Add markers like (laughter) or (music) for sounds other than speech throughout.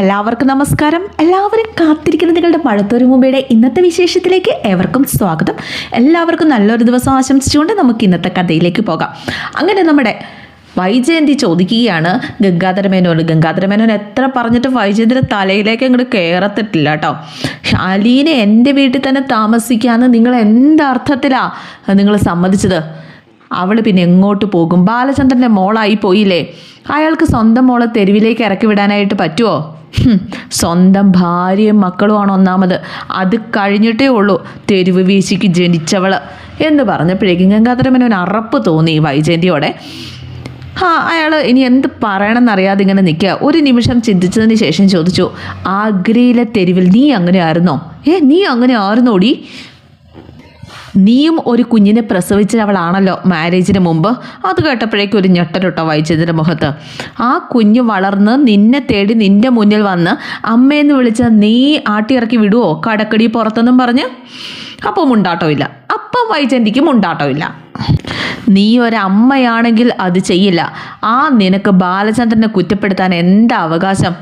എല്ലാവർക്കും നമസ്കാരം. എല്ലാവരും കാത്തിരിക്കുന്ന നിങ്ങളുടെ മഴത്തൊരു മുമ്പയുടെ ഇന്നത്തെ വിശേഷത്തിലേക്ക് ഏവർക്കും സ്വാഗതം. എല്ലാവർക്കും നല്ലൊരു ദിവസം ആശംസിച്ചുകൊണ്ട് നമുക്ക് ഇന്നത്തെ കഥയിലേക്ക് പോകാം. അങ്ങനെ നമ്മുടെ വൈജയന്തി ചോദിക്കുകയാണ് ഗംഗാധര മേനോന് ഗംഗാധര മേനോൻ എത്ര പറഞ്ഞിട്ട് വൈജയന്തിന്റെ തലയിലേക്ക് അങ്ങോട്ട് കയറത്തിട്ടില്ല കേട്ടോ അലീനെ എന്റെ വീട്ടിൽ തന്നെ താമസിക്കാന്ന് നിങ്ങൾ എന്തർത്ഥത്തിലാണ് നിങ്ങൾ സമ്മതിച്ചത്? അവൾ പിന്നെ എങ്ങോട്ട് പോകും? ബാലചന്ദ്രന്റെ മോളായി പോയില്ലേ? അയാൾക്ക് സ്വന്തം മോളെ തെരുവിലേക്ക് ഇറക്കി വിടാനായിട്ട് പറ്റുമോ സ്വന്തം ഭാര്യയും മക്കളുമാണ് ഒന്നാമത്. അത് കഴിഞ്ഞിട്ടേ ഉള്ളൂ തെരുവ് വീശിക്ക് ജനിച്ചവൾ. എന്ന് പറഞ്ഞപ്പോഴേക്കും ഗംഗാധരമൻ ഒരു അറപ്പ് തോന്നി വൈജയന്തിയോടെ. ആ അയാൾ ഇനി എന്ത് പറയണമെന്നറിയാതെ ഇങ്ങനെ നിൽക്കുക. ഒരു നിമിഷം ചിന്തിച്ചതിന് ശേഷം ചോദിച്ചു ആഗ്രയിലെ തെരുവിൽ നീ അങ്ങനെ ആയിരുന്നോ? ഏ നീ അങ്ങനെ ആയിരുന്നോടി? നീയും ഒരു കുഞ്ഞിനെ പ്രസവിച്ചവളാണല്ലോ മാരേജിന് മുമ്പ്? അത് കേട്ടപ്പോഴേക്കും ഒരു ഞെട്ടലുട്ടോ വായിച്ചതിന്റെ മുഖത്ത്. ആ കുഞ്ഞ് വളർന്ന് നിന്നെ തേടി നിന്റെ മുന്നിൽ വന്ന് അമ്മയെന്ന് വിളിച്ച നീ ആട്ടിയിറക്കി വിടുവോ? കടക്കടി പുറത്തെന്നും പറഞ്ഞ്. അപ്പം മുണ്ടാട്ടമില്ല. അപ്പം വൈജന്തിക്ക് മുണ്ടാട്ടമില്ല. നീ ഒരമ്മയാണെങ്കിൽ അത് ചെയ്യില്ല. ആ നിനക്ക് ബാലചന്ദ്രനെ കുറ്റപ്പെടുത്താൻ എന്താ അവകാശം?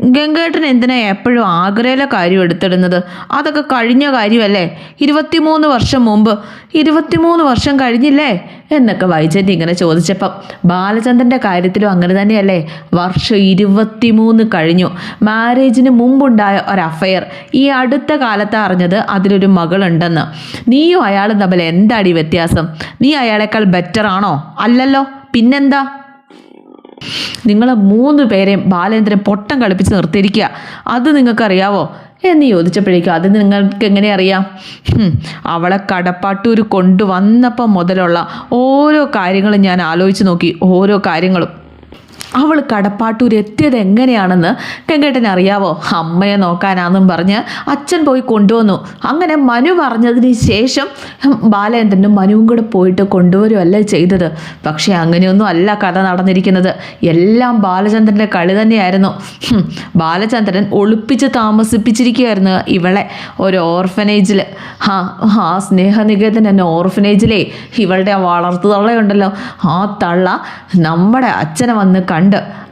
ഗംഗേട്ടൻ എന്തിനാ എപ്പോഴും ആഗ്രയിലെ കാര്യം എടുത്തിടുന്നത്? അതൊക്കെ കഴിഞ്ഞ കാര്യമല്ലേ? ഇരുപത്തിമൂന്ന് വർഷം മുമ്പ്. ഇരുപത്തിമൂന്ന് വർഷം കഴിഞ്ഞില്ലേ? എന്നൊക്കെ വൈജന്തി ഇങ്ങനെ ചോദിച്ചപ്പം ബാലചന്ദ്രന്റെ കാര്യത്തിലും അങ്ങനെ തന്നെയല്ലേ? വർഷം ഇരുപത്തിമൂന്ന് കഴിഞ്ഞു. മാരേജിന് മുമ്പുണ്ടായ ഒരു അഫയർ ഈ അടുത്ത കാലത്ത് അറിഞ്ഞത് അതിലൊരു മകളുണ്ടെന്ന്. നീയും അയാളും തമ്മിൽ എന്താടി വ്യത്യാസം? നീ അയാളെക്കാൾ ബെറ്റർ ആണോ? അല്ലല്ലോ. പിന്നെന്താ? നിങ്ങൾ മൂന്ന് പേരെയും ബാലേന്ദ്രൻ പൊട്ടം കളിപ്പിച്ച് നിർത്തിയിരിക്കുക. അത് നിങ്ങൾക്കറിയാവോ? എന്ന് ചോദിച്ചപ്പോഴേക്കും അത് നിങ്ങൾക്ക് എങ്ങനെ അറിയാം? അവളെ കടപ്പാട്ടൂർ കൊണ്ടുവന്നപ്പം മുതലുള്ള ഓരോ കാര്യങ്ങളും ഞാൻ ആലോചിച്ച് നോക്കി. ഓരോ കാര്യങ്ങളും. അവൾ കടപ്പാട്ടൂർ എത്തിയത് എങ്ങനെയാണെന്ന് കെങ്കേട്ടൻ അറിയാവോ? അമ്മയെ നോക്കാനാന്നും പറഞ്ഞ് അച്ഛൻ പോയി കൊണ്ടുവന്നു. അങ്ങനെ മനു പറഞ്ഞതിന് ശേഷം ബാലേന്ദ്രനും മനുവും കൂടെ പോയിട്ട് കൊണ്ടുവരുമല്ല ചെയ്തത്. പക്ഷേ അങ്ങനെയൊന്നും അല്ല കഥ നടന്നിരിക്കുന്നത്. എല്ലാം ബാലചന്ദ്രന്റെ കളി തന്നെയായിരുന്നു. ബാലചന്ദ്രൻ ഒളിപ്പിച്ച് താമസിപ്പിച്ചിരിക്കുകയായിരുന്നു ഇവളെ ഒരു ഓർഫനേജിൽ ആ ആ സ്നേഹനികേതൻ എന്നെ ഓർഫനേജിലേ ഇവളുടെ വളർത്തു തള്ളയുണ്ടല്ലോ ആ തള്ള നമ്മുടെ അച്ഛനെ വന്ന് കണ്ട്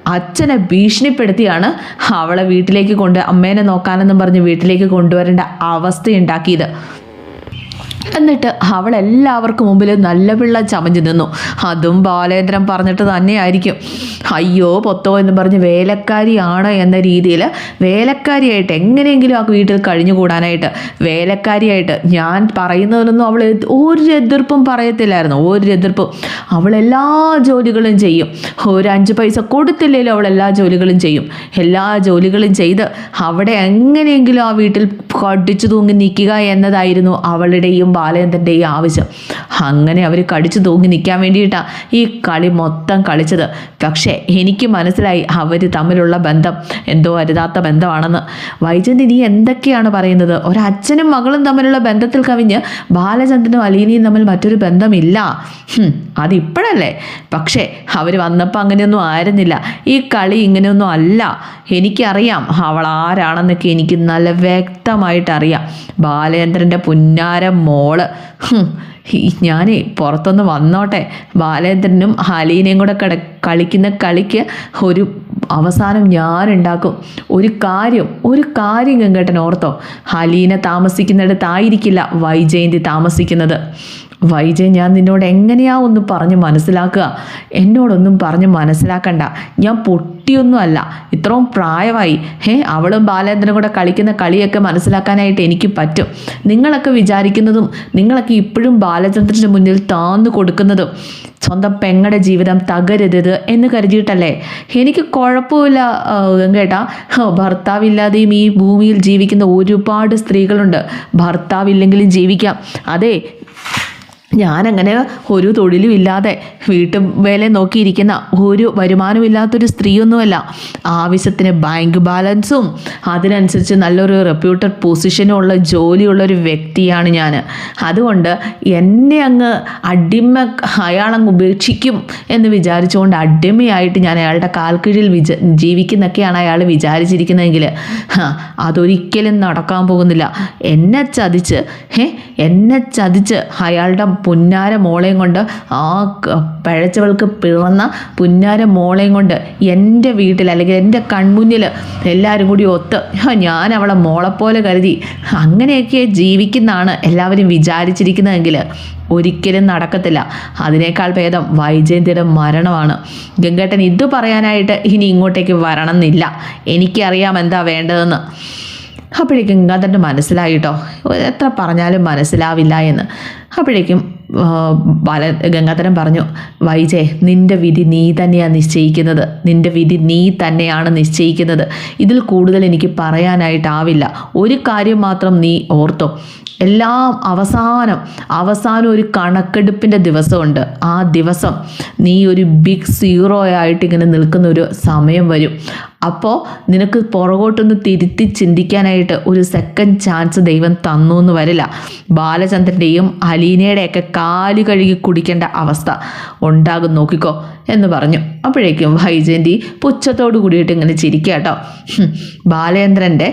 അച്ഛനെ ഭീഷണിപ്പെടുത്തിയാണ് അവളെ വീട്ടിലേക്ക് കൊണ്ട് അമ്മേനെ നോക്കാനെന്നും പറഞ്ഞ് വീട്ടിലേക്ക് കൊണ്ടുവരേണ്ട അവസ്ഥയുണ്ടാക്കിയത്. എന്നിട്ട് അവൾ എല്ലാവർക്കും മുമ്പിൽ നല്ല പിള്ള ചമഞ്ഞു നിന്നു. അതും ബാലേന്ദ്രൻ പറഞ്ഞിട്ട് തന്നെയായിരിക്കും. അയ്യോ പൊത്തോ എന്ന് പറഞ്ഞ് വേലക്കാരിയാണ് എന്ന രീതിയിൽ വേലക്കാരിയായിട്ട് എങ്ങനെയെങ്കിലും ആ വീട്ടിൽ കഴിഞ്ഞുകൂടാനായിട്ട്. വേലക്കാരിയായിട്ട് ഞാൻ പറയുന്നതിനൊന്നും അവൾ ഒരു എതിർപ്പും പറയത്തില്ലായിരുന്നു. ഒരു എതിർപ്പും. അവൾ എല്ലാ ജോലികളും ചെയ്യും. ഒരു അഞ്ച് പൈസ കൊടുത്തില്ലെങ്കിലും അവൾ എല്ലാ ജോലികളും ചെയ്യും. എല്ലാ ജോലികളും ചെയ്ത് അവിടെ എങ്ങനെയെങ്കിലും ആ വീട്ടിൽ കടിച്ചു തൂങ്ങി നിൽക്കുക എന്നതായിരുന്നു അവളുടെയും ബാലേന്ദ്രന്റെയും ആവശ്യം. അങ്ങനെ അവർ കടിച്ചു തൂങ്ങി നിൽക്കാൻ വേണ്ടിയിട്ടാണ് ഈ കളി മൊത്തം കളിച്ചത്. പക്ഷേ എനിക്ക് മനസ്സിലായി അവർ തമ്മിലുള്ള ബന്ധം എന്തോ അരുതാത്ത ബന്ധമാണെന്ന്. വൈജന്തി നീ എന്തൊക്കെയാണ് പറയുന്നത്? ഒരച്ഛനും മകളും തമ്മിലുള്ള ബന്ധത്തിൽ കവിഞ്ഞ് ബാലചന്ദ്രനും അലീനിയും തമ്മിൽ മറ്റൊരു ബന്ധമില്ല. അതിപ്പോഴല്ലേ? പക്ഷേ അവർ വന്നപ്പോൾ അങ്ങനെയൊന്നും ആയിരുന്നില്ല. ഈ കളി ഇങ്ങനെയൊന്നും അല്ല. എനിക്കറിയാം അവൾ ആരാണെന്നൊക്കെ എനിക്ക് നല്ല വ്യക്തമായിട്ട് അറിയാം ബാലേന്ദ്രന്റെ പുന്നാര മോൾ. ഞാൻ പുറത്തൊന്ന് വന്നോട്ടെ. ബാലേന്ദ്രനും ഹലീനയും കൂടെ കട കളിക്കുന്ന കളിക്ക് ഒരു അവസാനം ഞാനുണ്ടാക്കും. ഒരു കാര്യം ഒരു കാര്യം ഗംഗേട്ടൻ ഓർത്തോ? ഹലീന താമസിക്കുന്നിടത്തായിരിക്കില്ല വൈജയന്തി താമസിക്കുന്നത്. വൈജയ് ഞാൻ നിന്നോട് എങ്ങനെയാ ഒന്ന് പറഞ്ഞ് മനസ്സിലാക്കുക? എന്നോടൊന്നും പറഞ്ഞ് മനസ്സിലാക്കണ്ട. ഞാൻ പൊട്ടിയൊന്നും അല്ല. ഇത്രയും പ്രായമായി ഹേ അവളും ബാലേന്ദ്രനും കൂടെ കളിക്കുന്ന കളിയൊക്കെ മനസ്സിലാക്കാനായിട്ട് എനിക്ക് പറ്റും. നിങ്ങളൊക്കെ വിചാരിക്കുന്നതും നിങ്ങളൊക്കെ ഇപ്പോഴും ബാലചന്ദ്രന്റെ മുന്നിൽ താന്നു കൊടുക്കുന്നതും സ്വന്തം പെങ്ങളുടെ ജീവിതം തകരരുത് എന്ന് കരുതിയിട്ടല്ലേ? എനിക്ക് കുഴപ്പമില്ല കേട്ടാ ഭർത്താവില്ലാതെയും ഈ ഭൂമിയിൽ ജീവിക്കുന്ന ഒരുപാട് സ്ത്രീകളുണ്ട്. ഭർത്താവില്ലെങ്കിലും ജീവിക്കാം. അതെ ഞാനങ്ങനെ ഒരു തൊഴിലും ഇല്ലാതെ വീട്ടു വേല നോക്കിയിരിക്കുന്ന ഒരു വരുമാനമില്ലാത്തൊരു സ്ത്രീയൊന്നുമല്ല. ആവശ്യത്തിന് ബാങ്ക് ബാലൻസും അതിനനുസരിച്ച് നല്ലൊരു റെപ്യൂട്ടഡ് പൊസിഷനും ഉള്ള ജോലിയുള്ള ഒരു വ്യക്തിയാണ് ഞാൻ അതുകൊണ്ട് എന്നെ അങ്ങ് അടിമ അയാളങ്ങ് ഉപേക്ഷിക്കും എന്ന് വിചാരിച്ചുകൊണ്ട് അടിമയായിട്ട് ഞാൻ അയാളുടെ കാൽക്കീഴിൽ വിച ജീവിക്കുന്നൊക്കെയാണ് അയാൾ വിചാരിച്ചിരിക്കുന്നതെങ്കിൽ അതൊരിക്കലും നടക്കാൻ പോകുന്നില്ല. എന്നെ ചതിച്ച് എന്നെ ചതിച്ച് അയാളുടെ പുന്നാര മോളെയും കൊണ്ട് ആ പഴച്ചവൾക്ക് പിറന്ന പുന്നാര മോളെയും കൊണ്ട് എന്റെ വീട്ടിൽ അല്ലെങ്കിൽ എന്റെ കൺമുന്നിൽ എല്ലാവരും കൂടി ഒത്ത് ഞാൻ അവളെ മോളെപ്പോലെ കരുതി. അങ്ങനെയൊക്കെ ജീവിക്കുന്നതാണ് എല്ലാവരും വിചാരിച്ചിരിക്കുന്നതെങ്കിൽ ഒരിക്കലും നടക്കത്തില്ല. അതിനേക്കാൾ ഭേദം വൈജയന്തിയുടെ മരണമാണ്. ഗംഗേട്ടൻ ഇത് പറയാനായിട്ട് ഇനി ഇങ്ങോട്ടേക്ക് വരണമെന്നില്ല. എനിക്കറിയാം എന്താ വേണ്ടതെന്ന്. അപ്പോഴേക്കും ഗംഗാധരന് മനസ്സിലായിട്ടോ എത്ര പറഞ്ഞാലും മനസ്സിലാവില്ല എന്ന്. അപ്പോഴേക്കും ബാല ഗംഗാധരൻ പറഞ്ഞു വൈജയ് നിന്റെ വിധി നീ തന്നെയാണ് നിശ്ചയിക്കുന്നത്. നിന്റെ വിധി നീ തന്നെയാണ് നിശ്ചയിക്കുന്നത്. ഇതിൽ കൂടുതൽ എനിക്ക് പറയാനായിട്ടാവില്ല. ഒരു കാര്യം മാത്രം നീ ഓർത്തോ. എല്ലാം അവസാനം അവസാനം ഒരു കണക്കെടുപ്പിന്റെ ദിവസമുണ്ട്. ആ ദിവസം നീ ഒരു ബിഗ് സീറോ ആയിട്ട് ഇങ്ങനെ നിൽക്കുന്ന ഒരു സമയം വരും. അപ്പോൾ നിനക്ക് പുറകോട്ടൊന്ന് തിരുത്തി ചിന്തിക്കാനായിട്ട് ഒരു സെക്കൻഡ് ചാൻസ് ദൈവം തന്നു എന്ന് വരില്ല. ബാലചന്ദ്രന്റെയും അലീനയുടെയൊക്കെ കാൽ കഴുകി കുടിക്കേണ്ട അവസ്ഥ ഉണ്ടാകും നോക്കിക്കോ എന്ന് പറഞ്ഞു. അപ്പോഴേക്കും വൈജയന്തി പുച്ഛത്തോട് കൂടിയിട്ട് ഇങ്ങനെ ചിരിക്കുക കേട്ടോ ബാലചന്ദ്രന്റെ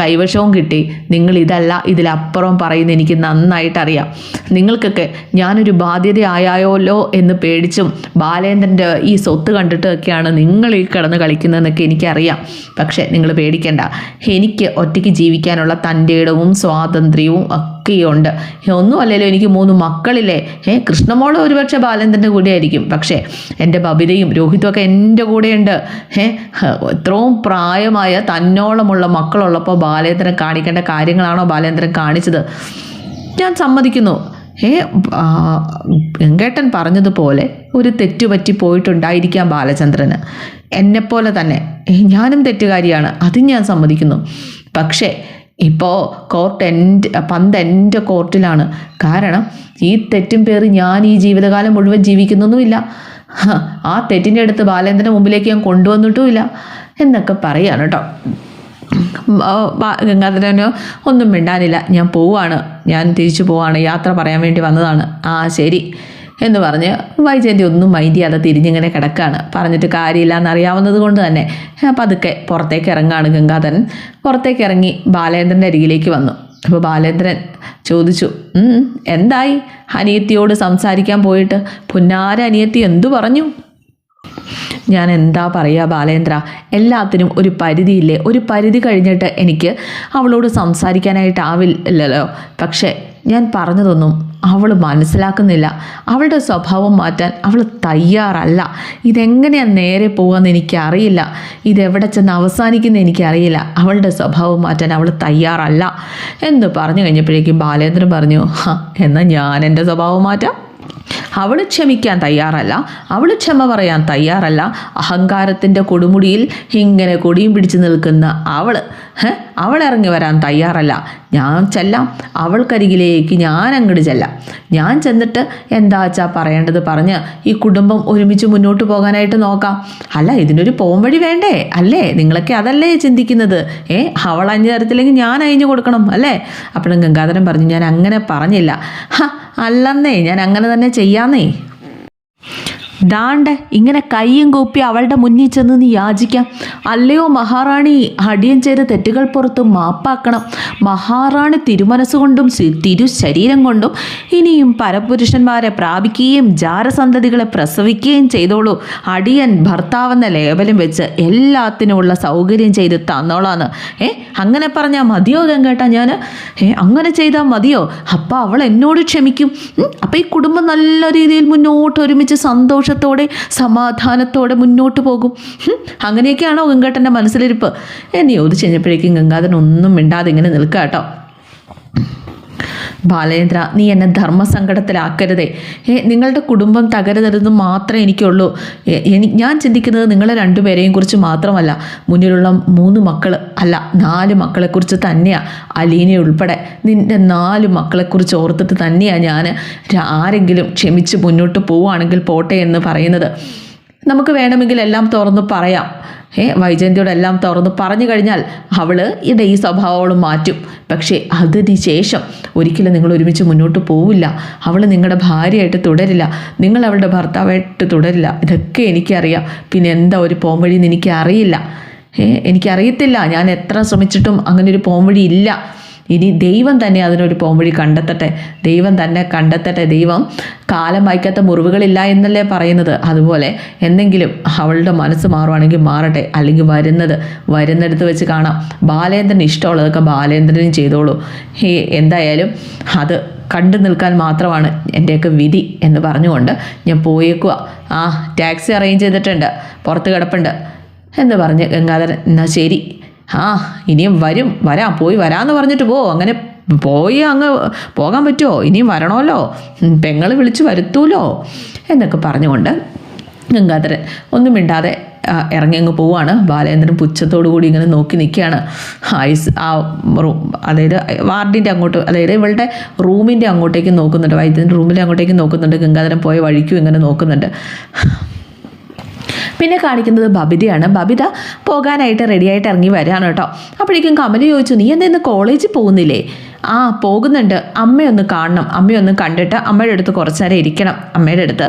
കൈവശവും കിട്ടി. നിങ്ങൾ ഇതല്ല ഇതിലപ്പുറം പറയുന്ന എനിക്ക് നന്നായിട്ടറിയാം. നിങ്ങൾക്കൊക്കെ ഞാനൊരു ബാധ്യതയായോല്ലോ എന്ന് പേടിച്ചും ബാലേന്ദ്രന്റെ ഈ സ്വത്ത് കണ്ടിട്ടൊക്കെയാണ് നിങ്ങൾ ഈ കിടന്ന് കളിക്കുന്നതെന്നൊക്കെ എനിക്കറിയാം. പക്ഷേ നിങ്ങൾ പേടിക്കേണ്ട. എനിക്ക് ഒറ്റയ്ക്ക് ജീവിക്കാനുള്ള തന്റെ ഇടവും സ്വാതന്ത്ര്യവും ഒക്കെയുണ്ട്. ഒന്നും അല്ലല്ലോ എനിക്ക് മൂന്ന് മക്കളില്ലേ? ഏ കൃഷ്ണമോൾ ഒരുപക്ഷെ ബാലേന്ദ്രന്റെ കൂടെ ആയിരിക്കും പക്ഷേ എന്റെ ബബിതയും രോഹിതും ഒക്കെ എന്റെ കൂടെയുണ്ട്. ഏ എത്രയും പ്രായമായ തന്നോളമുള്ള മക്കളുള്ളപ്പോൾ ബാലേന്ദ്രൻ കാണിക്കേണ്ട കാര്യങ്ങളാണോ ബാലേന്ദ്രൻ കാണിച്ചത്? ഞാൻ സമ്മതിക്കുന്നു. ഏ വെങ്കേട്ടൻ പറഞ്ഞതുപോലെ ഒരു തെറ്റുപറ്റി പോയിട്ടുണ്ടായിരിക്കാം ബാലചന്ദ്രന്. എന്നെപ്പോലെ തന്നെ. ഞാനും തെറ്റുകാരിയാണ്. അത് ഞാൻ സമ്മതിക്കുന്നു. പക്ഷേ ഇപ്പോൾ കോർട്ട് എന്റെ പന്ത് എന്റെ കോർട്ടിലാണ് കാരണം ഈ തെറ്റും പേറി ഞാൻ ഈ ജീവിതകാലം മുഴുവൻ ജീവിക്കുന്നൊന്നുമില്ല. ആ തെറ്റിന്റെ അടുത്ത് ബാലേന്ദ്രന്റെ മുമ്പിലേക്ക് ഞാൻ കൊണ്ടുവന്നിട്ടുമില്ല. എന്നൊക്കെ പറയാണ് കേട്ടോ. ഗംഗാധരനോ ഒന്നും മിണ്ടാനില്ല. ഞാൻ പോവാണ്. ഞാൻ തിരിച്ചു പോവാണ്. യാത്ര പറയാൻ വേണ്ടി വന്നതാണ്. ആ ശരി. എന്ന് പറഞ്ഞ് വൈജയന്തി ഒന്നും മൈൻഡ് ചെയ്യാതെ തിരിഞ്ഞിങ്ങനെ കിടക്കുകയാണ് പറഞ്ഞിട്ട് കാര്യമില്ല എന്നറിയാവുന്നത് കൊണ്ട് തന്നെ പതുക്കെ പുറത്തേക്ക് ഇറങ്ങാണ് ഗംഗാധരൻ. പുറത്തേക്ക് ഇറങ്ങി ബാലേന്ദ്രന്റെ അരികിലേക്ക് വന്നു. അപ്പോൾ ബാലേന്ദ്രൻ ചോദിച്ചു എന്തായി? അനിയത്തിയോട് സംസാരിക്കാൻ പോയിട്ട് പുന്നാര അനിയത്തി എന്തു പറഞ്ഞു? ഞാൻ എന്താ പറയുക ബാലേന്ദ്ര എല്ലാത്തിനും ഒരു പരിധിയില്ലേ? ഒരു പരിധി കഴിഞ്ഞിട്ട് എനിക്ക് അവളോട് സംസാരിക്കാനായിട്ടാവില്ലല്ലോ. പക്ഷേ ഞാൻ പറഞ്ഞതൊന്നും അവൾ മനസ്സിലാക്കുന്നില്ല. അവളുടെ സ്വഭാവം മാറ്റാൻ അവൾ തയ്യാറല്ല. ഇതെങ്ങനെയാണ് നേരെ പോകുമെന്ന് എനിക്കറിയില്ല. ഇതെവിടെ ചെന്ന് അവസാനിക്കുന്ന എനിക്കറിയില്ല. അവളുടെ സ്വഭാവം മാറ്റാൻ അവൾ തയ്യാറല്ല. എന്ന് പറഞ്ഞു കഴിഞ്ഞപ്പോഴേക്കും ബാലേന്ദ്രൻ പറഞ്ഞു "ഹ, എന്നാൽ ഞാൻ എന്റെ സ്വഭാവം മാറ്റാം? അവൾ ക്ഷമിക്കാൻ തയ്യാറല്ല. അവൾ ക്ഷമ പറയാൻ തയ്യാറല്ല. അഹങ്കാരത്തിന്റെ കൊടുമുടിയിൽ ഇങ്ങനെ കൊടിയും പിടിച്ച് നിൽക്കുന്ന അവൾ അവൾ ഇറങ്ങി വരാൻ തയ്യാറല്ല. ഞാൻ ചെല്ലാം. അവൾക്കരികിലേക്ക് ഞാൻ അങ്ങോട്ട് ചെല്ലാം. ഞാൻ ചെന്നിട്ട് എന്താ വച്ചാൽ പറയേണ്ടത് പറഞ്ഞ് ഈ കുടുംബം ഒരുമിച്ച് മുന്നോട്ട് പോകാനായിട്ട് നോക്കാം. അല്ല ഇതിനൊരു പോംവഴി വേണ്ടേ? അല്ലേ? നിങ്ങളൊക്കെ അതല്ലേ ചിന്തിക്കുന്നത്? ഏ അവൾ അഞ്ഞു തരത്തില്ലെങ്കിൽ ഞാൻ അയഞ്ഞു കൊടുക്കണം അല്ലേ? അപ്പോഴും ഗംഗാധരൻ പറഞ്ഞു ഞാൻ അങ്ങനെ പറഞ്ഞില്ല. അല്ലെന്നേ ഞാൻ അങ്ങനെ തന്നെ ചെയ്യാന്നേ. ദാണ്ട് ഇങ്ങനെ കയ്യും കൂപ്പി അവളുടെ മുന്നിൽ ചെന്ന് നീ യാചിക്കാം. അല്ലയോ മഹാറാണി അടിയൻ ചെയ്ത തെറ്റുകൾ പുറത്ത് മാപ്പാക്കണം. മഹാറാണി തിരുമനസ്സുകൊണ്ടും തിരു ശരീരം കൊണ്ടും ഇനിയും പരപുരുഷന്മാരെ പ്രാപിക്കുകയും ജാരസന്തതികളെ പ്രസവിക്കുകയും ചെയ്തോളൂ. അടിയൻ ഭർത്താവെന്ന ലേബലും വെച്ച് എല്ലാത്തിനുമുള്ള സൗകര്യം ചെയ്ത് തന്നോളാന്ന്. ഏ അങ്ങനെ പറഞ്ഞാൽ മതിയോ കേട്ടാ ഞാൻ ഏ അങ്ങനെ ചെയ്താൽ മതിയോ? അപ്പം അവൾ എന്നോട് ക്ഷമിക്കും. അപ്പം ഈ കുടുംബം നല്ല രീതിയിൽ മുന്നോട്ട് ഒരുമിച്ച് സന്തോഷത്തോടെ സമാധാനത്തോടെ മുന്നോട്ട് പോകും. അങ്ങനെയൊക്കെയാണോ ഗംഗാട്ടന്റെ മനസ്സിലിരിപ്പ്? എന്ന് ചോദിച്ചു കഴിഞ്ഞപ്പോഴേക്കും ഗംഗാധരൻ ഒന്നും മിണ്ടാതെ ഇങ്ങനെ നിൽക്കുക കേട്ടോ ബാലേന്ദ്ര നീ എന്നെ ധർമ്മസങ്കടത്തിലാക്കരുതേ. ഏ നിങ്ങളുടെ കുടുംബം തകരുതരുത് മാത്രമേ എനിക്കുള്ളൂ. എനി ഞാൻ ചിന്തിക്കുന്നത് നിങ്ങളെ രണ്ടുപേരെയും കുറിച്ച് മാത്രമല്ല. മുന്നിലുള്ള മൂന്ന് മക്കൾ അല്ല നാല് മക്കളെക്കുറിച്ച് തന്നെയാണ് അലീനെ ഉൾപ്പെടെ. നിന്റെ നാല് മക്കളെക്കുറിച്ച് ഓർത്തിട്ട് തന്നെയാണ് ഞാൻ ആരെങ്കിലും ക്ഷമിച്ച് മുന്നോട്ട് പോവുകയാണെങ്കിൽ പോട്ടെ എന്ന് പറയുന്നത്. നമുക്ക് വേണമെങ്കിൽ എല്ലാം തുറന്ന് പറയാം. ഏ വൈജയന്തിയോട് എല്ലാം തുറന്ന് പറഞ്ഞു കഴിഞ്ഞാൽ അവൾ ഇവിടെ ഈ സ്വഭാവങ്ങളും മാറ്റും. പക്ഷേ അതിന് ശേഷം ഒരിക്കലും നിങ്ങൾ ഒരുമിച്ച് മുന്നോട്ട് പോവില്ല. അവൾ നിങ്ങളുടെ ഭാര്യയായിട്ട് തുടരില്ല. നിങ്ങൾ അവളുടെ ഭർത്താവായിട്ട് തുടരില്ല. ഇതൊക്കെ എനിക്കറിയാം. പിന്നെ എന്താ ഒരു പോംവഴി എന്ന് എനിക്കറിയില്ല. ഏ എനിക്കറിയത്തില്ല. ഞാൻ എത്ര ശ്രമിച്ചിട്ടും അങ്ങനെ ഒരു പോംവഴി ഇല്ല. ഇനി ദൈവം തന്നെ അതിനൊരു പോംവഴി കണ്ടെത്തട്ടെ. ദൈവം തന്നെ കണ്ടെത്തട്ടെ. ദൈവം കാലം വായിക്കാത്ത മുറിവുകളില്ല എന്നല്ലേ പറയുന്നത്? അതുപോലെ എന്തെങ്കിലും അവളുടെ മനസ്സ് മാറുവാണെങ്കിൽ മാറട്ടെ. അല്ലെങ്കിൽ വരുന്നത് വരുന്നിടത്ത് വെച്ച് കാണാം. ബാലേന്ദ്രൻ ഇഷ്ടമുള്ളതൊക്കെ ബാലേന്ദ്രനും ചെയ്തോളൂ. ഹേ എന്തായാലും അത് കണ്ടു നിൽക്കാൻ മാത്രമാണ് എന്റെയൊക്കെ വിധി എന്ന് പറഞ്ഞുകൊണ്ട് ഞാൻ പോയേക്കുക ആ ടാക്സി അറേഞ്ച് ചെയ്തിട്ടുണ്ട്. പുറത്ത് കിടപ്പുണ്ട് എന്ന് പറഞ്ഞ് ഗംഗാധരൻ എന്നാൽ ശരി. ആ ഇനിയും വരും വരാം പോയി വരാമെന്ന് പറഞ്ഞിട്ട് പോ അങ്ങനെ പോയി അങ്ങ് പോകാൻ പറ്റുമോ ഇനിയും വരണമല്ലോ? പെങ്ങൾ വിളിച്ച് വരുത്തൂലോ? എന്നൊക്കെ പറഞ്ഞുകൊണ്ട് ഗംഗാധരൻ ഒന്നും മിണ്ടാതെ ഇറങ്ങി അങ്ങ് പോവാണ്. ബാലേന്ദ്രൻ പുച്ഛത്തോടു കൂടി ഇങ്ങനെ നോക്കി നിൽക്കുകയാണ്. ഐസ് ആ റൂം അതായത് വാർഡിന്റെ അങ്ങോട്ട് അതായത് ഇവളുടെ റൂമിന്റെ അങ്ങോട്ടേക്ക് നോക്കുന്നുണ്ട്. വൈദ്യുതിന്റെ റൂമിന്റെ അങ്ങോട്ടേക്ക് നോക്കുന്നുണ്ട്. ഗംഗാധരൻ പോയ വഴിക്കും ഇങ്ങനെ നോക്കുന്നുണ്ട്. പിന്നെ കാണിക്കുന്നത് ബബിതയാണ്. ബബിത പോകാനായിട്ട് റെഡിയായിട്ട് ഇറങ്ങി വരികയാണ് കേട്ടോ. അപ്പോഴേക്കും കമല ചോദിച്ചു നീ എന്താ ഇന്ന് കോളേജിൽ പോകുന്നില്ലേ? ആ പോകുന്നുണ്ട്. അമ്മയൊന്ന് കാണണം. അമ്മയൊന്ന് കണ്ടിട്ട് അമ്മയുടെ അടുത്ത് കുറച്ച് നേരം ഇരിക്കണം. അമ്മയുടെ അടുത്ത്.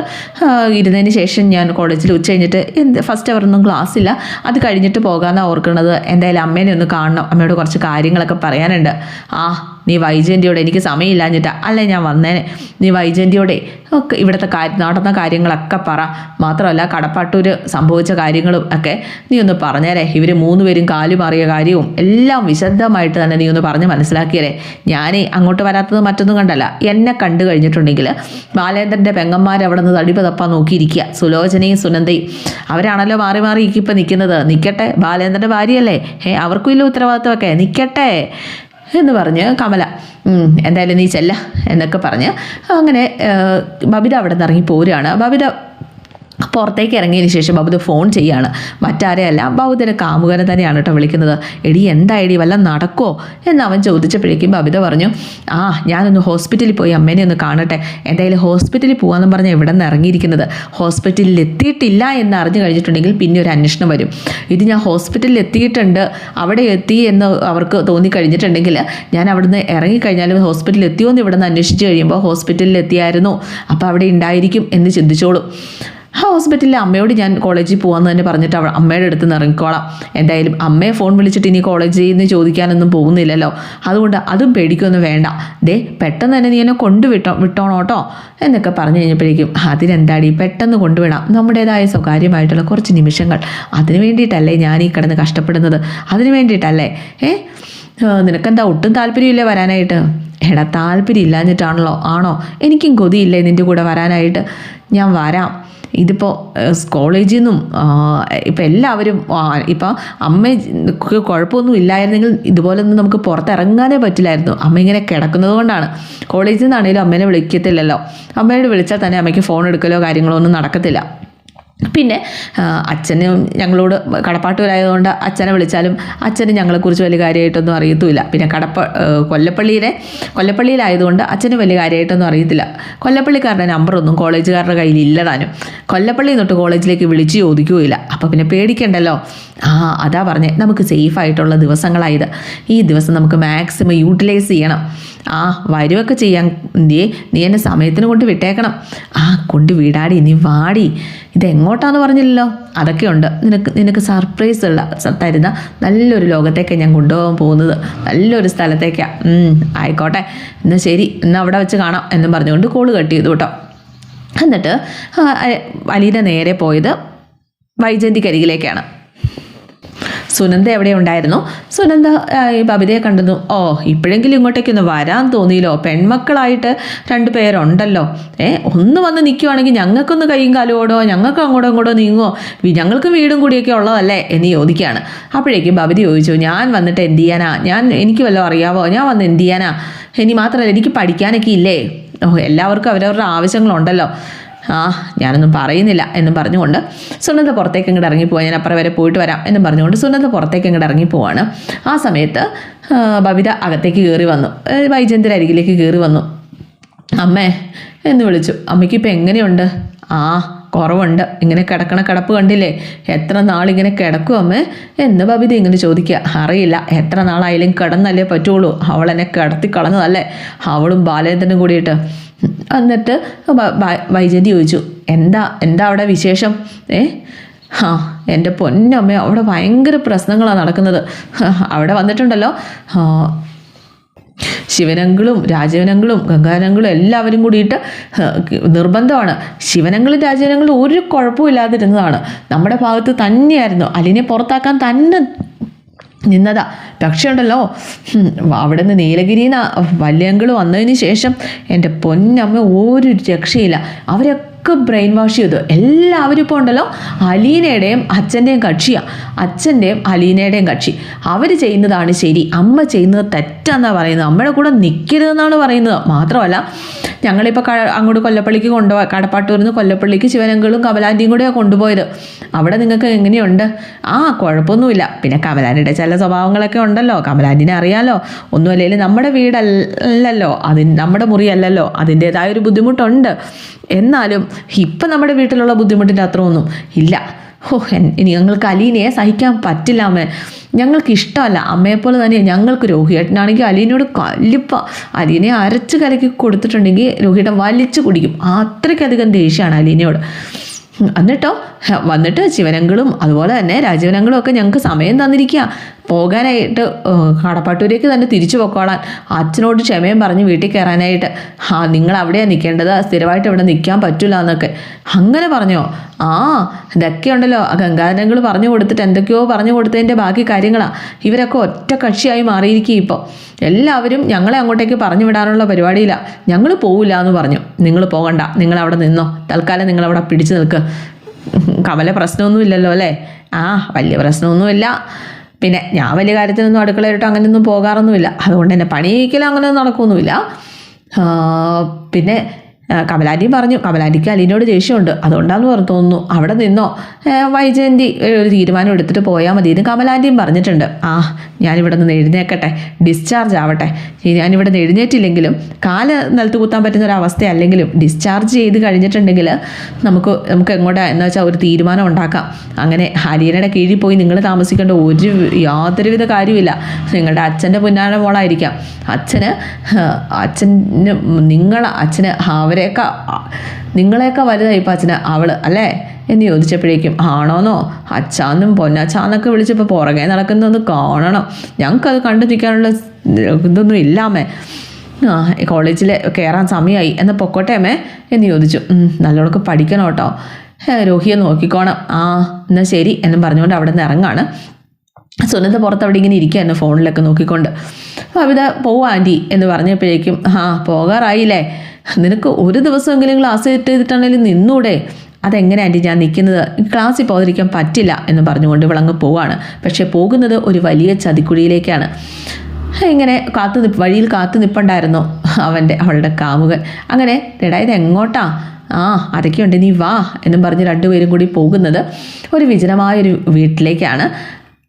ഇരുന്നതിന് ശേഷം ഞാൻ കോളേജിൽ ഉച്ച കഴിഞ്ഞിട്ട് എന്ത് ഫസ്റ്റ് അവരൊന്നും ക്ലാസ് ഇല്ല. അത് കഴിഞ്ഞിട്ട് പോകാമെന്നാണ് ഓർക്കുന്നത്. എന്തായാലും അമ്മേനെ ഒന്ന് കാണണം. അമ്മയോട് കുറച്ച് കാര്യങ്ങളൊക്കെ പറയാനുണ്ട്. ആ നീ വൈജയന്തിയോട് എനിക്ക് സമയമില്ലാഞ്ഞിട്ടാ. അല്ലേ ഞാൻ വന്നേനെ. നീ വൈജയന്തിയോടെ ഒക്കെ ഇവിടുത്തെ കാര്യം നടന്ന കാര്യങ്ങളൊക്കെ പറ. മാത്രമല്ല കടപ്പാട്ടൂർ സംഭവിച്ച കാര്യങ്ങളും ഒക്കെ നീ ഒന്ന് പറഞ്ഞേരെ. ഇവർ മൂന്നുപേരും കാലു മാറിയ കാര്യവും എല്ലാം വിശദമായിട്ട് തന്നെ നീ ഒന്ന് പറഞ്ഞ് മനസ്സിലാക്കിയരേ. ഞാൻ അങ്ങോട്ട് വരാത്തത് മറ്റൊന്നും കണ്ടല്ല. എന്നെ കണ്ടു കഴിഞ്ഞിട്ടുണ്ടെങ്കിൽ ബാലേന്ദ്രന്റെ പെങ്ങന്മാർ അവിടെ നിന്ന് തടിപ്പ് തപ്പാൻ നോക്കിയിരിക്കുക. സുലോചനയും സുനന്ദയും. അവരാണല്ലോ മാറി മാറി ഇപ്പം നിൽക്കുന്നത്. നിൽക്കട്ടെ ബാലേന്ദ്രന്റെ ഭാര്യയല്ലേ? ഏ അവർക്കും ഇല്ല ഉത്തരവാദിത്തമൊക്കെ നിൽക്കട്ടെ എന്ന് പറഞ്ഞ് കമല എന്തായാലും നീ ചെല്ല എന്നൊക്കെ പറഞ്ഞ് അങ്ങനെ ബബിത അവിടെ നിന്ന് ഇറങ്ങി പോരുകയാണ്. ബബിത പുറത്തേക്ക് ഇറങ്ങിയതിന് ശേഷം ബബുദ ഫോൺ ചെയ്യാണ്. മറ്റാരെയല്ല ബബുദിന്റെ കാമുകനെ തന്നെയാണ് കേട്ടോ വിളിക്കുന്നത്. എടി എന്തായിടി വല്ല നടക്കോ എന്ന് അവൻ ചോദിച്ചപ്പോഴേക്കും ബബിത പറഞ്ഞു ആ ഞാനൊന്ന് ഹോസ്പിറ്റലിൽ പോയി അമ്മേനെ ഒന്ന് കാണട്ടെ. എന്തായാലും ഹോസ്പിറ്റലിൽ പോകാമെന്ന് പറഞ്ഞ് എവിടെ നിന്ന് ഇറങ്ങിയിരിക്കുന്നത്? ഹോസ്പിറ്റലിൽ എത്തിയിട്ടില്ല എന്ന് അറിഞ്ഞു കഴിഞ്ഞിട്ടുണ്ടെങ്കിൽ പിന്നെ ഒരു അന്വേഷണം വരും. ഇത് ഞാൻ ഹോസ്പിറ്റലിൽ എത്തിയിട്ടുണ്ട്. അവിടെ എത്തി എന്ന് അവർക്ക് തോന്നിക്കഴിഞ്ഞിട്ടുണ്ടെങ്കിൽ ഞാൻ അവിടുന്ന് ഇറങ്ങിക്കഴിഞ്ഞാലും ഹോസ്പിറ്റലിൽ എത്തിയോ എന്ന് ഇവിടെ നിന്ന് അന്വേഷിച്ച് കഴിയുമ്പോൾ ഹോസ്പിറ്റലിൽ എത്തിയായിരുന്നു. അപ്പോൾ അവിടെ ഉണ്ടായിരിക്കും എന്ന് ചിന്തിച്ചോളൂ. ആ ഹോസ്പിറ്റലിൽ അമ്മയോട് ഞാൻ കോളേജിൽ പോകാമെന്ന് തന്നെ പറഞ്ഞിട്ട് അവൾ അമ്മയുടെ അടുത്ത് നിന്ന് ഇറങ്ങിക്കോളാം. എന്തായാലും അമ്മയെ ഫോൺ വിളിച്ചിട്ട് ഇനി കോളേജിൽ നിന്ന് ചോദിക്കാനൊന്നും പോകുന്നില്ലല്ലോ. അതുകൊണ്ട് അതും പേടിക്കൊന്നും വേണ്ട. ദേ പെട്ടെന്ന് തന്നെ നീ എന്നെ കൊണ്ടുവിട്ടോ വിട്ടോണോ കേട്ടോ എന്നൊക്കെ പറഞ്ഞു കഴിഞ്ഞപ്പോഴേക്കും അതിനെന്താടി? പെട്ടെന്ന് കൊണ്ടുവിടാം. നമ്മുടേതായ സ്വകാര്യമായിട്ടുള്ള കുറച്ച് നിമിഷങ്ങൾ. അതിനു വേണ്ടിയിട്ടല്ലേ ഞാൻ ഈ കിടന്ന് കഷ്ടപ്പെടുന്നത്? അതിനു വേണ്ടിയിട്ടല്ലേ? ഏ? നിനക്കെന്താ ഒട്ടും താല്പര്യമില്ലേ വരാനായിട്ട്? എടാ താല്പര്യം ഇല്ലാഞ്ഞിട്ടാണല്ലോ ആണോ? എനിക്കും കൊതിയില്ലേ നിന്റെ കൂടെ വരാനായിട്ട്? ഞാൻ വരാം. ഇതിപ്പോൾ കോളേജിൽ നിന്നും ഇപ്പം എല്ലാവരും ഇപ്പം അമ്മയ്ക്ക് കുഴപ്പമൊന്നും ഇല്ലായിരുന്നെങ്കിൽ ഇതുപോലൊന്നും നമുക്ക് പുറത്തിറങ്ങാനേ പറ്റില്ലായിരുന്നു. അമ്മ ഇങ്ങനെ കിടക്കുന്നത് കൊണ്ടാണ്. കോളേജിൽ നിന്നാണെങ്കിലും അമ്മേനെ വിളിക്കത്തില്ലല്ലോ. അമ്മയോട് വിളിച്ചാൽ തന്നെ അമ്മയ്ക്ക് ഫോൺ എടുക്കലോ കാര്യങ്ങളോ ഒന്നും നടക്കത്തില്ല. പിന്നെ അച്ഛന് ഞങ്ങളോട് കടപ്പാട്ടൂരായതുകൊണ്ട് അച്ഛനെ വിളിച്ചാലും അച്ഛന് ഞങ്ങളെക്കുറിച്ച് വലിയ കാര്യമായിട്ടൊന്നും അറിയത്തുമില്ല. പിന്നെ കടപ്പ കൊല്ലപ്പള്ളിയിലെ കൊല്ലപ്പള്ളിയിലായതുകൊണ്ട് അച്ഛന് വലിയ കാര്യമായിട്ടൊന്നും അറിയത്തില്ല. കൊല്ലപ്പള്ളിക്കാരുടെ നമ്പറൊന്നും കോളേജുകാരുടെ കയ്യിൽ ഇല്ലതാനും കൊല്ലപ്പള്ളി തൊട്ട് കോളേജിലേക്ക് വിളിച്ച് ചോദിക്കുകയില്ല. അപ്പോൾ പിന്നെ പേടിക്കണ്ടല്ലോ? ആ അതാ പറഞ്ഞേ നമുക്ക് സേഫായിട്ടുള്ള ദിവസങ്ങളായത്. ഈ ദിവസം നമുക്ക് മാക്സിമം യൂട്ടിലൈസ് ചെയ്യണം. ആ വരുവൊക്കെ ചെയ്യാൻ നീ നീ എന്നെ സമയത്തിന് കൊണ്ട് വിട്ടേക്കണം. ആ കൊണ്ട് വിടാടി നീ വാടി. ഇതെങ്ങോട്ടാന്ന് പറഞ്ഞില്ലല്ലോ? അതൊക്കെയുണ്ട് നിനക്ക് നിനക്ക് സർപ്രൈസ് ഉള്ള തരുന്ന നല്ലൊരു ലോകത്തേക്കാണ് ഞാൻ കൊണ്ടുപോകാൻ പോകുന്നത്. നല്ലൊരു സ്ഥലത്തേക്കാണ് ആയിക്കോട്ടെ. എന്നാൽ ശരി എന്നാൽ അവിടെ വെച്ച് കാണാം എന്നും പറഞ്ഞുകൊണ്ട് കോൾ കട്ട് ചെയ്തു കേട്ടോ. എന്നിട്ട് അലീന നേരെ പോയത് വൈജന്തിക്കരികിലേക്കാണ് സുനന്ദ എവിടെ ഉണ്ടായിരുന്നു? സുനന്ദ ഈ ബബിതയെ കണ്ടെന്നു ഓ ഇപ്പോഴെങ്കിലും ഇങ്ങോട്ടേക്കൊന്ന് വരാൻ തോന്നിയില്ലോ. പെൺമക്കളായിട്ട് രണ്ട് പേരുണ്ടല്ലോ. ഏ ഒന്ന് വന്ന് നിൽക്കുവാണെങ്കിൽ ഞങ്ങൾക്കൊന്ന് കൈയും കാലോടോ ഞങ്ങൾക്ക് അങ്ങോട്ടോ ഇങ്ങോട്ടോ നീങ്ങുമോ ഞങ്ങൾക്ക് വീടും കൂടിയൊക്കെ ഉള്ളതല്ലേ? എന്ന് ചോദിക്കുകയാണ്. അപ്പോഴേക്കും ബബിത ചോദിച്ചു ഞാൻ വന്നിട്ട് എന്ത് ചെയ്യാനാ? ഞാൻ എനിക്ക് വല്ലതും അറിയാവോ? ഞാൻ വന്ന് എന്ത് ചെയ്യാനാ? ഇനി മാത്രമല്ല എനിക്ക് പഠിക്കാനൊക്കെ ഇല്ലേ? എല്ലാവർക്കും അവരവരുടെ ആവശ്യങ്ങളുണ്ടല്ലോ. ആ ഞാനൊന്നും പറയുന്നില്ല എന്നും പറഞ്ഞുകൊണ്ട് സുനന്ദ പുറത്തേക്ക് ഇങ്ങോട്ട് ഇറങ്ങിപ്പോവാ. ഞാൻ അപ്പുറം വരെ പോയിട്ട് വരാം എന്നും പറഞ്ഞുകൊണ്ട് സുനന്ദ പുറത്തേക്ക് ഇങ്ങോട്ട് ഇറങ്ങിപ്പോവാണ്. ആ സമയത്ത് ബബിത അകത്തേക്ക് കയറി വന്നു. വൈജയന്തിന്റെ അരികിലേക്ക് കയറി വന്നു. അമ്മേ എന്ന് വിളിച്ചു. അമ്മയ്ക്ക് ഇപ്പം എങ്ങനെയുണ്ട്? ആ കുറവുണ്ട്. ഇങ്ങനെ കിടക്കണ കിടപ്പ് കണ്ടില്ലേ? എത്ര നാളിങ്ങനെ കിടക്കും അമ്മേ? എന്ന് ബബിത ഇങ്ങനെ ചോദിക്കുക. അറിയില്ല. എത്ര നാളായാലും കിടന്നല്ലേ പറ്റുള്ളൂ. അവൾ എന്നെ കിടത്തി കളഞ്ഞതല്ലേ? അവളും ബാലേന്ദ്രനും കൂടിയിട്ട്. എന്നിട്ട് വൈജന്തി ചോദിച്ചു എന്താ എന്താ അവിടെ വിശേഷം? ഏ ആ എന്റെ പൊന്നമ്മ അവിടെ ഭയങ്കര പ്രശ്നങ്ങളാണ് നടക്കുന്നത്. അവിടെ വന്നിട്ടുണ്ടല്ലോ. ശിവനങ്ങളും രാജവനങ്ങളും ഗംഗാനങ്ങളും എല്ലാവരും കൂടിയിട്ട് നിർബന്ധമാണ്. ശിവനങ്ങളും രാജവനങ്ങളും ഒരു കുഴപ്പമില്ലാതിരുന്നതാണ് നമ്മുടെ ഭാഗത്ത് തന്നെയായിരുന്നു. അലിനെ പുറത്താക്കാൻ തന്നെ നിന്നതാ. പക്ഷേ ഉണ്ടല്ലോ അവിടെ നിന്ന് നീലഗിരിന്ന് വല്യങ്കിൾ വന്നതിന് ശേഷം എന്റെ പൊന്നമ്മ ഒരു രക്ഷയില്ല. അവരൊക്കെ ബ്രെയിൻ വാഷ് ചെയ്തു. എല്ലാവരും ഇപ്പോൾ ഉണ്ടല്ലോ അലീനയുടെയും അച്ഛന്റെയും കക്ഷിയാണ് അച്ഛന്റെയും അലീനയുടെയും കക്ഷി. അവർ ചെയ്യുന്നതാണ് ശരി. അമ്മ ചെയ്യുന്നത് തെറ്റാന്നാണ് പറയുന്നത്. അമ്മയുടെ കൂടെ നിൽക്കരുതെന്നാണ് പറയുന്നത്. മാത്രമല്ല ഞങ്ങളിപ്പോൾ അങ്ങോട്ട് കൊല്ലപ്പള്ളിക്ക് കൊണ്ടുപോയി കടപ്പാട്ടൂരിൽ നിന്ന് കൊല്ലപ്പള്ളിക്ക് ശിവനങ്കളും കമലാന്റെയും കൂടെയാണ് കൊണ്ടുപോയത്. അവിടെ നിങ്ങൾക്ക് എങ്ങനെയുണ്ട്? ആ കുഴപ്പമൊന്നുമില്ല. പിന്നെ കമലാന്റെ ചില സ്വഭാവങ്ങളൊക്കെ ഉണ്ടല്ലോ. കമലാന്റിനെ അറിയാലോ. ഒന്നുമല്ലേ നമ്മുടെ വീടല്ലല്ലോ. അതിന് നമ്മുടെ മുറിയല്ലല്ലോ. അതിന്റേതായ ഒരു ബുദ്ധിമുട്ടുണ്ട്. എന്നാലും ഇപ്പം നമ്മുടെ വീട്ടിലുള്ള ബുദ്ധിമുട്ടിന്റെ അത്ര ഒന്നും ഇല്ല. ഹോ ഞങ്ങൾക്ക് അലീനയെ സഹിക്കാൻ പറ്റില്ല അമ്മേ. ഞങ്ങൾക്ക് ഇഷ്ടമല്ല. അമ്മയെപ്പോലെ തന്നെ ഞങ്ങൾക്ക് രോഹിയേട്ടനാണെങ്കിൽ അലീനോട് കല്ലിപ്പ അലീനെ അരച്ച് കലക്കി കൊടുത്തിട്ടുണ്ടെങ്കിൽ രോഹിയേട്ടൻ വലിച്ചു കുടിക്കും. അത്രയ്ക്കധികം ദേഷ്യമാണ് അലീനയോട്. എന്നിട്ടോ (laughs) വന്നിട്ട് ശിവനങ്ങളും അതുപോലെ തന്നെ രാജവനങ്ങളും ഒക്കെ ഞങ്ങൾക്ക് സമയം തന്നിരിക്കുക പോകാനായിട്ട് കടപ്പാട്ടൂരേക്ക് തന്നെ തിരിച്ചു പൊക്കോളാൻ അച്ഛനോട് ക്ഷമയും പറഞ്ഞ് വീട്ടിൽ കയറാനായിട്ട് ആ നിങ്ങൾ അവിടെയാണ് നിൽക്കേണ്ടത് സ്ഥിരമായിട്ട് ഇവിടെ നിൽക്കാൻ പറ്റില്ല എന്നൊക്കെ. അങ്ങനെ പറഞ്ഞോ? ആ ഇതൊക്കെ ഉണ്ടല്ലോ. ഗംഗാധരങ്ങൾ പറഞ്ഞു കൊടുത്തിട്ട് എന്തൊക്കെയോ പറഞ്ഞു കൊടുത്തതിന്റെ ബാക്കി കാര്യങ്ങളാണ് ഇവരൊക്കെ ഒറ്റ കക്ഷിയായി മാറിയിരിക്കും ഇപ്പോൾ എല്ലാവരും ഞങ്ങളെ അങ്ങോട്ടേക്ക് പറഞ്ഞു വിടാനുള്ള പരിപാടിയില്ല ഞങ്ങൾ പോവില്ല എന്ന് പറഞ്ഞു. നിങ്ങൾ പോകണ്ട. നിങ്ങൾ അവിടെ നിന്നോ. തൽക്കാലം നിങ്ങളവിടെ പിടിച്ചു നിൽക്ക്. കമല പ്രശ്നമൊന്നുമില്ലല്ലോ അല്ലേ? ആ വലിയ പ്രശ്നമൊന്നുമില്ല. പിന്നെ ഞാൻ വലിയ കാര്യത്തിനൊന്നും അങ്ങനെ അങ്ങനെയൊന്നും പോകാറൊന്നുമില്ല. അതുകൊണ്ട് തന്നെ പണി ചെയ്യിക്കലും അങ്ങനെയൊന്നും നടക്കൊന്നുമില്ല പിന്നെ ആ, കമലാന്റിയും പറഞ്ഞു കമലാന്റിക്ക് അലീനോട് ദേഷ്യമുണ്ട്. അതുകൊണ്ടാന്ന് പറഞ്ഞു തോന്നുന്നു. അവിടെ നിന്നോ? വൈജയന്തി ഒരു തീരുമാനം എടുത്തിട്ട് പോയാൽ മതി എന്ന് കമലാന്റിയും പറഞ്ഞിട്ടുണ്ട്. ആ ഞാനിവിടെ നിന്ന് എഴുന്നേക്കട്ടെ. ഡിസ്ചാർജ് ആവട്ടെ. ഞാനിവിടെ നിന്ന് എഴുന്നേറ്റില്ലെങ്കിലും കാൽ നിലത്ത് കുത്താൻ പറ്റുന്ന ഒരു അവസ്ഥയല്ലെങ്കിലും ഡിസ്ചാർജ് ചെയ്ത് കഴിഞ്ഞിട്ടുണ്ടെങ്കിൽ നമുക്ക് നമുക്ക് എങ്ങോട്ടാ? എന്ന് വെച്ചാൽ ഒരു തീരുമാനം ഉണ്ടാക്കാം. അങ്ങനെ ഹരിയനയുടെ കീഴിൽ പോയി നിങ്ങൾ താമസിക്കേണ്ട ഒരു യാതൊരുവിധ കാര്യമില്ല നിങ്ങളുടെ അച്ഛന്റെ പുന്നാര മോളായിരിക്കാം. അച്ഛന് അച്ഛന് നിങ്ങൾ അച്ഛന് അവരെയൊക്കെ നിങ്ങളെയൊക്കെ വലുതായി ഇപ്പം അച്ഛന് അവൾ അല്ലേ? എന്ന് ചോദിച്ചപ്പോഴേക്കും ആണോന്നോ? അച്ചാന്നും പൊന്നച്ചാന്നൊക്കെ വിളിച്ചപ്പോൾ പുറകെ നടക്കുന്നത് കാണണം. ഞങ്ങൾക്കത് കണ്ടു നിൽക്കാനുള്ള ഇതൊന്നും ഇല്ലാമേ. ആ കോളേജിൽ കയറാൻ സമയമായി എന്ന പൊക്കോട്ടേമേ എന്ന് ചോദിച്ചു. "ഉം, നല്ലോണക്ക് പഠിക്കണം കേട്ടോ. രോഹിയെ നോക്കിക്കോണം. ആ എന്നാൽ ശരി എന്നും പറഞ്ഞുകൊണ്ട് അവിടെ നിന്ന് ഇറങ്ങാണ്. സുനന്ദ പുറത്ത് അവിടെ ഇങ്ങനെ ഇരിക്കുകയായിരുന്നു ഫോണിലൊക്കെ നോക്കിക്കൊണ്ട്. അപ്പോൾ അവിത പോവാ ആന്റി എന്ന് പറഞ്ഞപ്പോഴേക്കും ആ പോകാറായില്ലേ? നിനക്ക് ഒരു ദിവസമെങ്കിലും ക്ലാസ് ചെയ്തിട്ടാണെങ്കിലും നിന്നൂടെ. അതെങ്ങനെ ആന്റി ഞാൻ നിൽക്കുന്നത്? ക്ലാസ്സിൽ പോകാതിരിക്കാൻ പറ്റില്ല എന്ന് പറഞ്ഞുകൊണ്ട് ഇവളങ്ങ് പോവാണ്. പക്ഷേ പോകുന്നത് ഒരു വലിയ ചതിക്കുഴിയിലേക്കാണ്. ഇങ്ങനെ കാത്തു നിപ്പ് വഴിയിൽ കാത്തു നിപ്പുണ്ടായിരുന്നു അവന്റെ അവളുടെ കാമുകൻ. അങ്ങനെ എടാ ഇത് എങ്ങോട്ടാ ആ അതൊക്കെയുണ്ട് നീ വാ എന്നും പറഞ്ഞ് രണ്ടുപേരും കൂടി പോകുന്നത് ഒരു വിജനമായൊരു വീട്ടിലേക്കാണ്.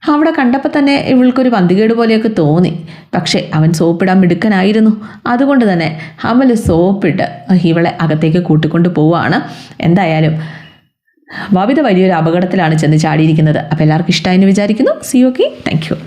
അവിടെ കണ്ടപ്പോൾ തന്നെ ഇവൾക്കൊരു പന്തികേട് പോലെയൊക്കെ തോന്നി. പക്ഷേ അവൻ സോപ്പിടാൻ മിടുക്കനായിരുന്നു. അതുകൊണ്ട് തന്നെ അവൾ സോപ്പിട്ട് ഇവളെ അകത്തേക്ക് കൂട്ടിക്കൊണ്ട് പോവുകയാണ്. എന്തായാലും വവിധ വലിയൊരു അപകടത്തിലാണ് ചെന്ന് ചാടിയിരിക്കുന്നത്. അപ്പോൾ എല്ലാവർക്കും ഇഷ്ടമായി എന്ന് വിചാരിക്കുന്നു സി ഓക്കെ താങ്ക് യു